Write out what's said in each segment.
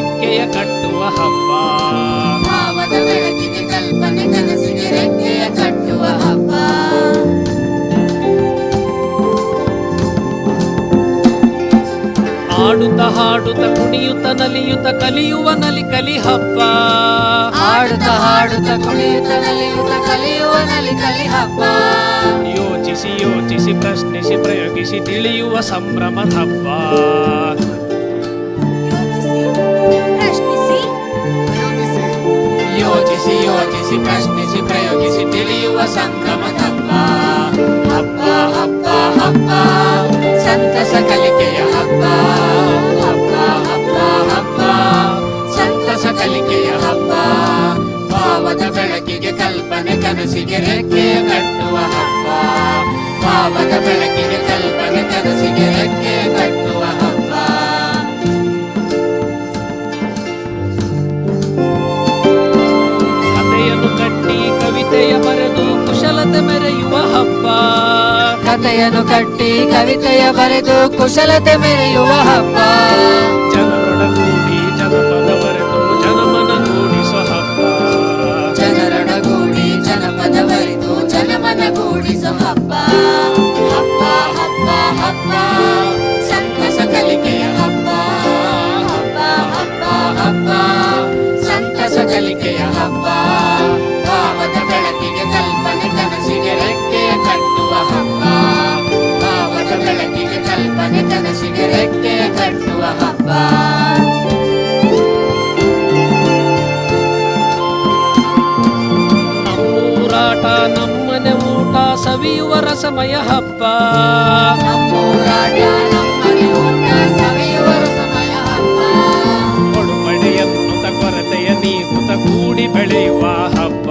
ರೆಕ್ಕೆಯ ಕಟ್ಟುವ ಹಬ್ಬ. ಭಾವದ ಬೆಳಕಿಗೆ ಕಲ್ಪನೆ ಕನಸಿಗೆ ರೆಕ್ಕೆಯ ಕಟ್ಟುವ ಹಬ್ಬ. ಆಡುತ್ತ ಹಾಡುತ್ತ ಕುಣಿಯುತ್ತ ನಲಿಯುತ್ತ ಕಲಿಯುವ ನಲಿ ಕಲಿ ಹಬ್ಬ. ಆಡುತ್ತ ಹಾಡುತ್ತ ಕುಣಿಯುತ್ತ ನಲಿಯುತ್ತ ಕಲಿಯುವ ನಲಿ ಕಲಿ ಹಬ್ಬ. ಯೋಚಿಸಿ ಯೋಚಿಸಿ ಪ್ರಶ್ನಿಸಿ ಪ್ರಯೋಗಿಸಿ ತಿಳಿಯುವ ಸಂಭ್ರಮದ ಹಬ್ಬ. ಯೋಚಿಸಿ ಪ್ರಶ್ನಿಸಿ ಪ್ರಯೋಗಿಸಿ ತಿಳಿಯುವ ಸಂಗಮ ತಪ್ಪ ಹಬ್ಬ ಹಬ್ಬ ಹಬ್ಬ ಸಂತಸ ಕಲಿಕೆಯ ಹಬ್ಬ ಹಬ್ಬ ಹಬ್ಬ ಹಬ್ಬ ಸಂತಸ ಕಲಿಕೆಯ ಹಬ್ಬ ಭಾವದ ಬೆಳಕಿಗೆ ಕಲ್ಪನೆ ಕನಸಿಗೆ ರೆಕ್ಕೆ ಕಟ್ಟುವ ಹಬ್ಬ ಭಾವದ ಬೆಳಕಿಗೆ ಕಲ್ಪನೆ ಕನಸಿಗೆ ರೆಕ್ಕೆ ಕಟ್ಟುವ ಹಬ್ಬ ಕಥೆಯನ್ನು ಕಟ್ಟಿ ಕವಿತೆಯ ಬರೆದು ಕುಶಲತೆ ಮೆರೆಯುವ ಹಬ್ಬ. ಕನಸಿಗೆ ಕಟ್ಟುವ ಹಬ್ಬ. ನಮ್ಮೂರಾಟ ನಮ್ಮನೆ ಊಟ ಸವಿಯುವ ರಸಮಯ ಹಬ್ಬ. ನಮ್ಮೂರಾಟ ನಮ್ಮನೆ ಊಟ ಸವಿಯುವ ಸಮಯ ಹಬ್ಬ. ಕೊಡುಪಡೆಯನ್ನುತ ಕೊರತೆಯ ನೀ ಕೂಡಿ ಬೆಳೆಯುವ ಹಬ್ಬ.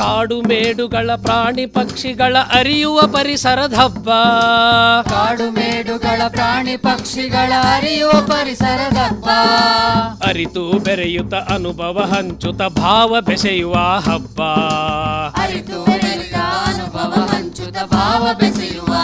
ಕಾಡು ಮೇಡುಗಳ ಪ್ರಾಣಿ ಪಕ್ಷಿಗಳ ಅರಿಯುವ ಪರಿಸರದ ಹಬ್ಬ. ಕಾಡು ಮೇಡುಗಳ ಪ್ರಾಣಿ ಪಕ್ಷಿಗಳ ಅರಿಯುವ ಪರಿಸರದ ಹಬ್ಬ. ಅರಿತು ಬೆರೆಯುತ ಅನುಭವ ಹಂಚುತ ಭಾವ ಬೆಸೆಯುವ ಹಬ್ಬ. ಅರಿತು ಬೆರೆಯುತ ಅನುಭವ ಹಂಚುತ ಭಾವ ಬೆಸೆಯುವ